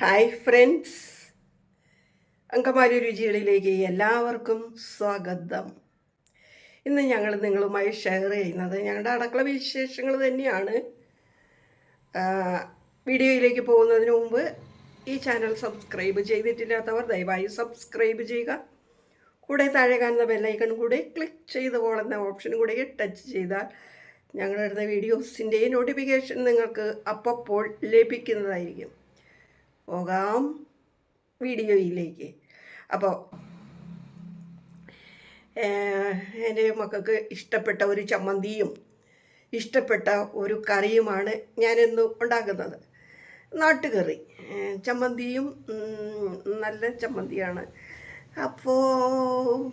Hi friends Angamaly രുചികളിലേക്ക് എല്ലാവർക്കും സ്വാഗതം. ഇന്ന് ഞങ്ങൾ നിങ്ങളുമായി ഷെയർ ചെയ്യുന്നത് ഞങ്ങളുടെ അടുക്കള വിശേഷങ്ങൾ തന്നെയാണ്. വീഡിയോയിലേക്ക് പോകുന്നതിന് മുമ്പ് ഈ ചാനൽ സബ്സ്ക്രൈബ് ചെയ്തിട്ടില്ലാത്തവർ ദയവായി സബ്സ്ക്രൈബ് ചെയ്യുക. കൂടെ താഴെ കാണുന്ന ബെല്ലൈക്കൺ കൂടെ ക്ലിക്ക് ചെയ്ത് പോകുന്ന ഓപ്ഷൻ കൂടെ ടച്ച് ചെയ്താൽ ഞങ്ങളിടുന്ന വീഡിയോസിന്റെ നോട്ടിഫിക്കേഷൻ നിങ്ങൾക്ക് അപ്പോൾ ലഭിക്കുന്നതായിരിക്കും. പോകാം വീഡിയോയിലേക്ക്. അപ്പോൾ എന്റെ മക്കൾക്ക് ഇഷ്ടപ്പെട്ട ഒരു ചമ്മന്തിയും ഇഷ്ടപ്പെട്ട ഒരു കറിയുമാണ് ഞാനിന്ന് ഉണ്ടാക്കുന്നത്. നാട്ടുകറി. ചമ്മന്തിയും നല്ല ചമ്മന്തിയാണ്. അപ്പോൾ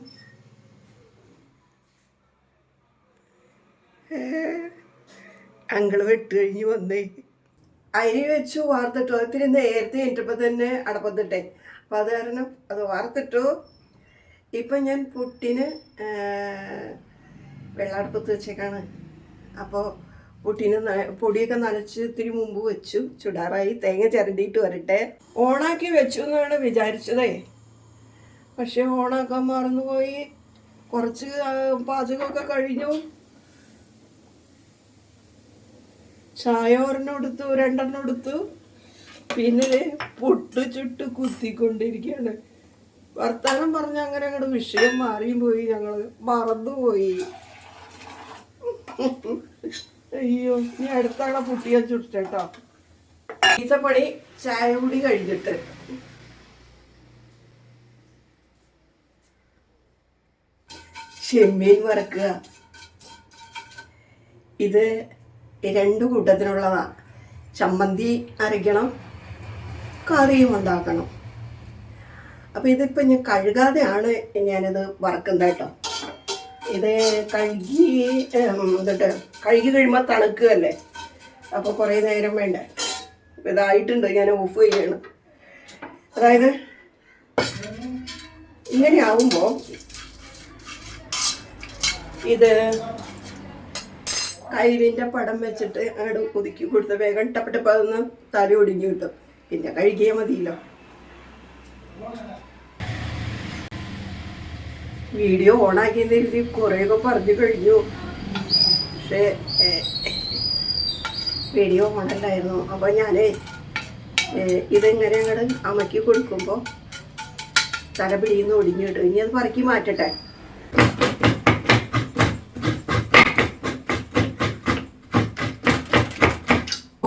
അങ്കിൾ വെട്ട് കഴിഞ്ഞ് വന്നേ. അരി വെച്ചു വാർത്തിട്ടു. ഒത്തിരി നേരത്തെ എന്റെപ്പം തന്നെ അടപ്പത്തിട്ടെ. അപ്പോൾ അത് കാരണം അത് വാർത്തിട്ടു. ഇപ്പം ഞാൻ പുട്ടിന് വെള്ളാടപ്പത്ത് വെച്ചേക്കാണ്. അപ്പോൾ പുട്ടിന് പൊടിയൊക്കെ നനച്ച് ഇത്തിരി മുമ്പ് വെച്ചു. ചുടാറായി. തേങ്ങ ചിരണ്ടിയിട്ട് വരട്ടെ. ഓണാക്കി വെച്ചു എന്നാണ് വിചാരിച്ചതേ. പക്ഷെ ഓണാക്കാൻ മറന്നുപോയി. കുറച്ച് പാചകമൊക്കെ കഴിഞ്ഞു. ചായ ഒരെണ്ണം എടുത്തു രണ്ടെണ്ണം എടുത്തു. പിന്നെ പൊട്ട് ചുട്ട് കുത്തിക്കൊണ്ടിരിക്കുകയാണ്. വർത്താനം പറഞ്ഞ അങ്ങനെ അങ്ങോട്ട് വിഷയം മാറിയും പോയി. ഞങ്ങൾ മറന്നുപോയി അയ്യോ നീ അടുത്താളെ പുട്ടിയാൻ ചുട്ടേട്ടോ. ഈത്തപ്പണി ചായ കൂടി കഴിഞ്ഞിട്ട്. ചെമ്മീൻ വറക്കുക. ഇത് രണ്ട് കൂട്ടത്തിനുള്ളതാണ് ചമ്മന്തി അരയ്ക്കണം കറിയും ഉണ്ടാക്കണം. അപ്പോൾ ഇതിപ്പോൾ ഞാൻ കഴുകാതെയാണ് ഞാനിത് വറക്കുന്നത് കേട്ടോ. ഇത് കഴുകി എന്നിട്ട് കഴുകി കഴിയുമ്പോൾ തണുക്കുകയല്ലേ? അപ്പോൾ കുറേ നേരം വേണ്ട? ഇതായിട്ടുണ്ട് ഞാൻ ഓഫ് ചെയ്യണം. അതായത് ഇങ്ങനെ ആവുമ്പോൾ ഇത് കയ്യിലിന്റെ പടം വെച്ചിട്ട് അങ്ങോട്ട് കുതുക്കി കൊടുത്ത് വേഗം ടപ്പട്ടപ്പന്ന് തല ഒടിഞ്ഞു കിട്ടും. പിന്നെ കഴുകിയാൽ മതിയല്ലോ. വീഡിയോ ഓണാക്കിയെന്ന് കരുതി കുറേയൊക്കെ പറഞ്ഞു കഴിഞ്ഞു. പക്ഷേ വീഡിയോ ഓണല്ലായിരുന്നു. അപ്പോൾ ഞാൻ ഇതെങ്ങനെ അങ്ങോട്ട് അമക്കി കൊടുക്കുമ്പോൾ തല പിടിയുന്ന ഒടിഞ്ഞു കിട്ടും. ഇനി അത് പറക്കി മാറ്റട്ടെ.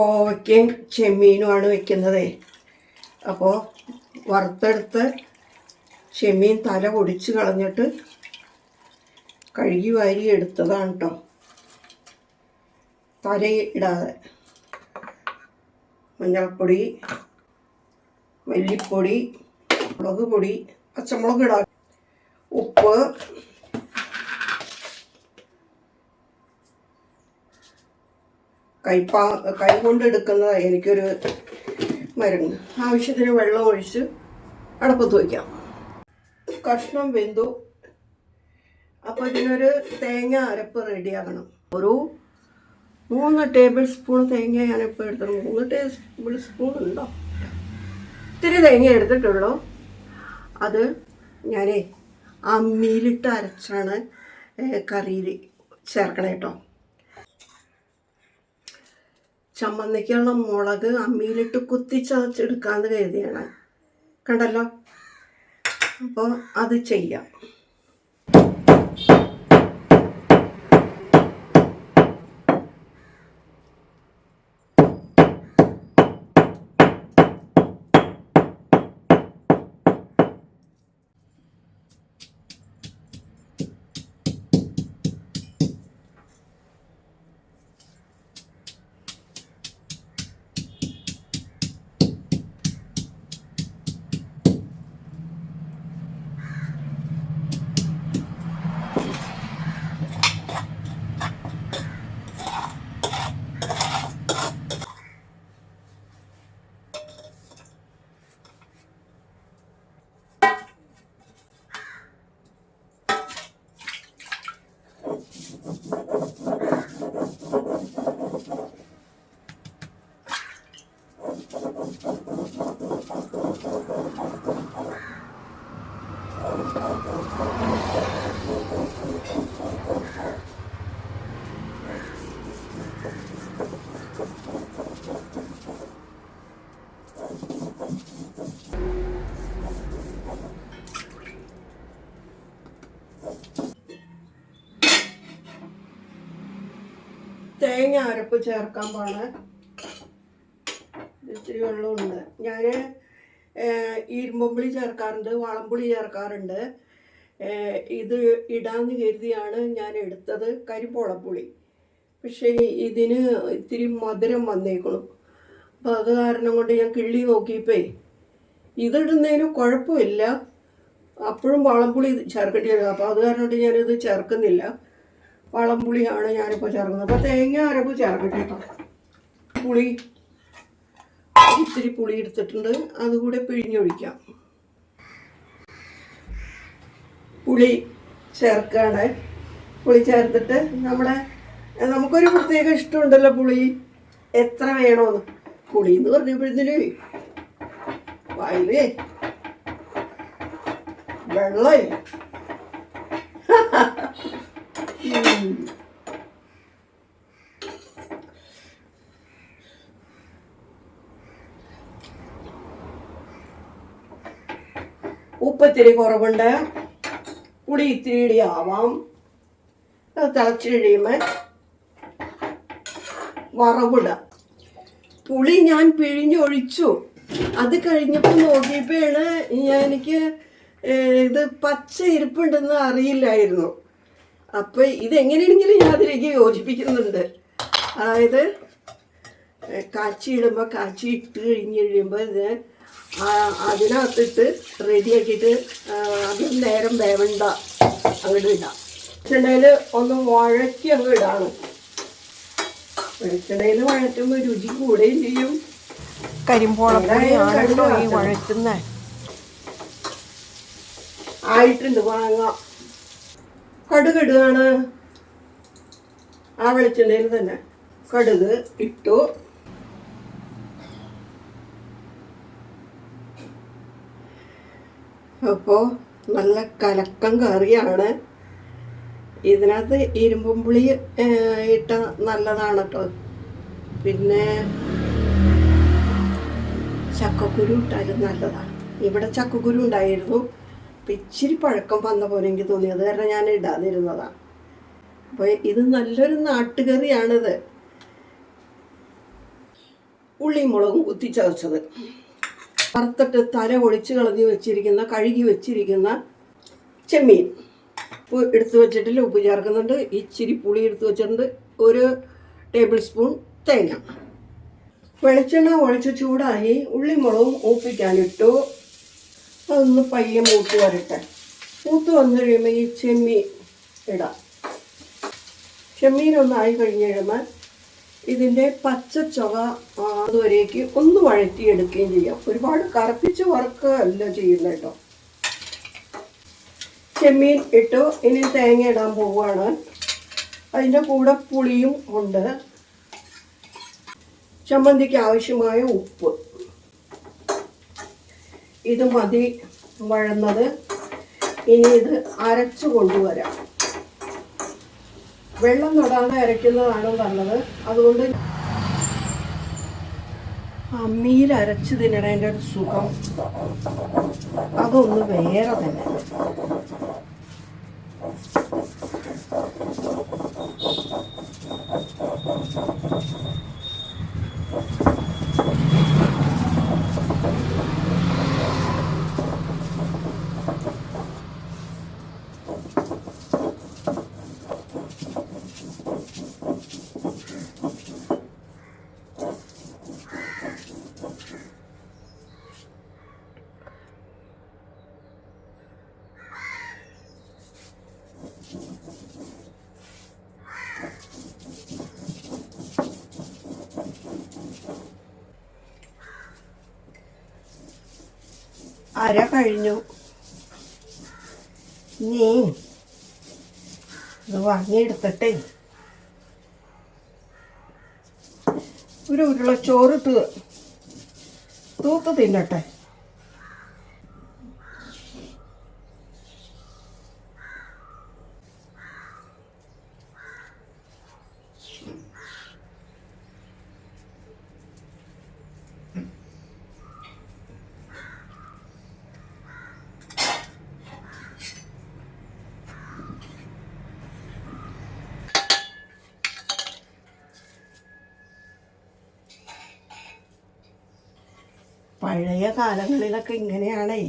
കോവയ്ക്കയും ചെമ്മീനുമാണ് വെക്കുന്നത്. അപ്പോൾ വറുത്തെടുത്ത് ചെമ്മീൻ തല പൊടിച്ച് കളഞ്ഞിട്ട് കഴുകി വാരി എടുത്തതാണ് കേട്ടോ തല ഇടാതെ. മഞ്ഞൾപ്പൊടി മല്ലിപ്പൊടി മുളക് പൊടി പച്ചമുളക് ഇടാം. ഉപ്പ് കൈപ്പാ കൈ കൊണ്ട് എടുക്കുന്നത് എനിക്കൊരു മരുന്ന്. ആവശ്യത്തിന് വെള്ളം ഒഴിച്ച് അടപ്പത്ത് വയ്ക്കാം കഷ്ണം വെന്തു. അപ്പോൾ ഇതിനൊരു തേങ്ങ അരപ്പ് റെഡിയാകണം ഒരു മൂന്ന് ടേബിൾ സ്പൂൺ തേങ്ങ ഞാനിപ്പോൾ എടുത്തത് മൂന്ന് ടേബിൾ സ്പൂൺ ഉണ്ടോ? ഇത്തിരി തേങ്ങ എടുത്തിട്ടുള്ളൂ. അത് ഞാനേ അമ്മിയിലിട്ട് അരച്ചാണ് കറിയിൽ ചേർക്കണേ കേട്ടോ ചമ്മന്തിക്കുള്ള മുളക് അമ്മിയിലിട്ട് കുത്തിച്ചതച്ചെടുക്കാമെന്ന് കരുതിയാണ്. കണ്ടല്ലോ? അപ്പോൾ അത് ചെയ്യാം. അരപ്പ് ചേർക്കാൻ പാണ് ഇത്തിരി വെള്ളമുണ്ട്. ഞാൻ ഇരുമ്പുള്ളി ചേർക്കാറുണ്ട് വളംപുളി ചേർക്കാറുണ്ട്. ഇത് ഇടാന്ന് കരുതിയാണ് ഞാൻ എടുത്തത് കരിമ്പോളപ്പുളി പക്ഷേ ഇതിന് ഇത്തിരി മധുരം വന്നേക്കണം. അപ്പം അത് കാരണം കൊണ്ട് ഞാൻ കിള്ളി നോക്കിയപ്പേ ഇതിടുന്നതിന് കുഴപ്പമില്ല. അപ്പോഴും വളംപുളി ചേർക്കേണ്ടി വരും. അപ്പോൾ അത് കാരണം കൊണ്ട് ഞാനിത് ചേർക്കുന്നില്ല. വളംപുളിയാണ് ഞാനിപ്പോൾ ചേർക്കുന്നത്. അപ്പോൾ തേങ്ങ അരപ്പ് ചേർക്കട്ടെ കേട്ടോ പുളി. ഇത്തിരി പുളി എടുത്തിട്ടുണ്ട്. അതുകൂടെ പിഴിഞ്ഞൊഴിക്കാം. പുളി ചേർക്കാണ്. പുളി ചേർത്തിട്ട് നമ്മുടെ നമുക്കൊരു പ്രത്യേക ഇഷ്ടമുണ്ടല്ലോ പുളി. എത്ര വേണമെന്ന് പുളി എന്ന് പറഞ്ഞപ്പോഴത്തേന് വായിലേ വെള്ളേ ഉം. ഉപ്പ് ഇത്തിരി കുറവുണ്ട്. പുളി ഇത്തിരി ഇടി ആവാം. അത് തിളച്ച് കഴിയുമ്പോൾ വറവിടാം. പുളി ഞാൻ പിഴിഞ്ഞൊഴിച്ചു. അത് കഴിഞ്ഞപ്പോൾ നോക്കിയപ്പോഴാണ് എനിക്ക് ഇത് പച്ച ഇരിപ്പുണ്ടെന്ന് അറിയില്ലായിരുന്നു. അപ്പം ഇതെങ്ങനെയാണെങ്കിലും ഞാൻ അതിലേക്ക് യോജിപ്പിക്കുന്നുണ്ട്. അതായത് കാച്ചിയിടുമ്പോൾ കാച്ചി ഇട്ട് കഴിഞ്ഞ് കഴിയുമ്പോൾ ഇത് അതിനകത്തിട്ട് റെഡിയാക്കിയിട്ട് അധികം നേരം വേവണ്ട. അങ്ങോട്ട് ഇടാം. വെളിച്ചെണ്ണയിൽ ഒന്ന് വഴക്കി അങ്ങ് ഇടാണ്. വെളിച്ചെണ്ണയിൽ വഴറ്റുമ്പോൾ രുചി കൂടുകയും ചെയ്യും. കരിമ്പോളപ്പൊടിയാണല്ലോ ഈ വഴറ്റുന്നത് ആയിട്ടുണ്ട് വാങ്ങാം കടുകിടുകയാണ്. ആ വെളിച്ചെണ്ണയിൽ തന്നെ കടുക് ഇട്ടു. അപ്പോൾ നല്ല കലക്കം കറിയാണ്. ഇതിനകത്ത് ഇരുമ്പും പുളി ഇട്ട നല്ലതാണ് കേട്ടോ പിന്നെ ചക്കക്കുരു ഇട്ടാലും നല്ലതാണ്. ഇവിടെ ചക്കക്കുരു ഉണ്ടായിരുന്നു. അപ്പം ഇച്ചിരി പഴക്കം വന്ന പോലെ എനിക്ക് തോന്നിയത് കാരണം ഞാൻ ഇടാതിരുന്നതാണ് അപ്പോൾ ഇത് നല്ലൊരു നാട്ടുകറിയാണിത്. ഉള്ളിയും മുളകും കുത്തിച്ചതച്ചത് വറുത്തിട്ട് തല ഒളിച്ച് കളഞ്ഞ് വെച്ചിരിക്കുന്ന കഴുകി വെച്ചിരിക്കുന്ന ചെമ്മീൻ. ഉപ്പ് എടുത്തു വെച്ചിട്ടില്ല. ഉപ്പ് ചേർക്കുന്നുണ്ട്. ഇച്ചിരി പുളി എടുത്ത് വെച്ചിട്ടുണ്ട്. ഒരു ടേബിൾ സ്പൂൺ തേങ്ങ. വെളിച്ചെണ്ണ ഒഴിച്ച് ചൂടായി ഉള്ളിമുളകും ഊപ്പിക്കാനിട്ടു. അതൊന്ന് പയ്യെ മൂത്ത് വരട്ടെ. മൂത്ത് വന്നു കഴിയുമ്പോൾ ഈ ചെമ്മീൻ ഇടാം. ചെമ്മീനൊന്നായി കഴിഞ്ഞ് കഴിയുമ്പോൾ ഇതിന്റെ പച്ച ചുവ അതുവരേക്ക് ഒന്ന് വഴറ്റിയെടുക്കുകയും ചെയ്യാം. ഒരുപാട് കറുപ്പിച്ച് വറുക്കുക അല്ല ചെയ്യുന്നത് കേട്ടോ. ചെമ്മീൻ ഇട്ടു. ഇനി തേങ്ങ ഇടാൻ പോവുകയാണ്. അതിന്റെ കൂടെ പുളിയും ഉണ്ട്. ചമ്മന്തിക്ക് ആവശ്യമായ ഉപ്പ്. ഇത് മതി വഴന്നത്. ഇനി ഇത് അരച്ചു കൊണ്ടുവരാം. വെള്ളം തൊടാതെ അരയ്ക്കുന്നതാണ് നല്ലത്? അതുകൊണ്ട് അമ്മിയിൽ അരച്ച് തിന്നണേന്റെ ഒരു സുഖം. അതൊന്ന് വേറെ തന്നെ. അര കഴിഞ്ഞു. ഇനി ഇത് വാങ്ങിയെടുത്തിട്ടേ. ഒരു ഉരുള ചോറിട്ട് തൂത്ത് തിന്നട്ടെ. പഴയ കാലങ്ങളിലൊക്കെ ഇങ്ങനെയാണേ.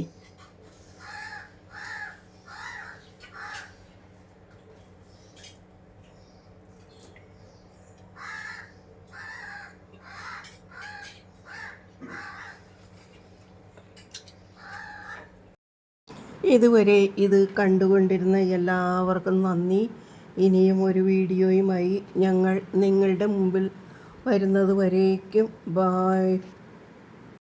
ഇതുവരെ ഇത് കണ്ടുകൊണ്ടിരുന്ന എല്ലാവർക്കും നന്ദി. ഇനിയും ഒരു വീഡിയോയുമായി ഞങ്ങൾ നിങ്ങളുടെ മുമ്പിൽ വരുന്നത് വരേക്കും. ബായ്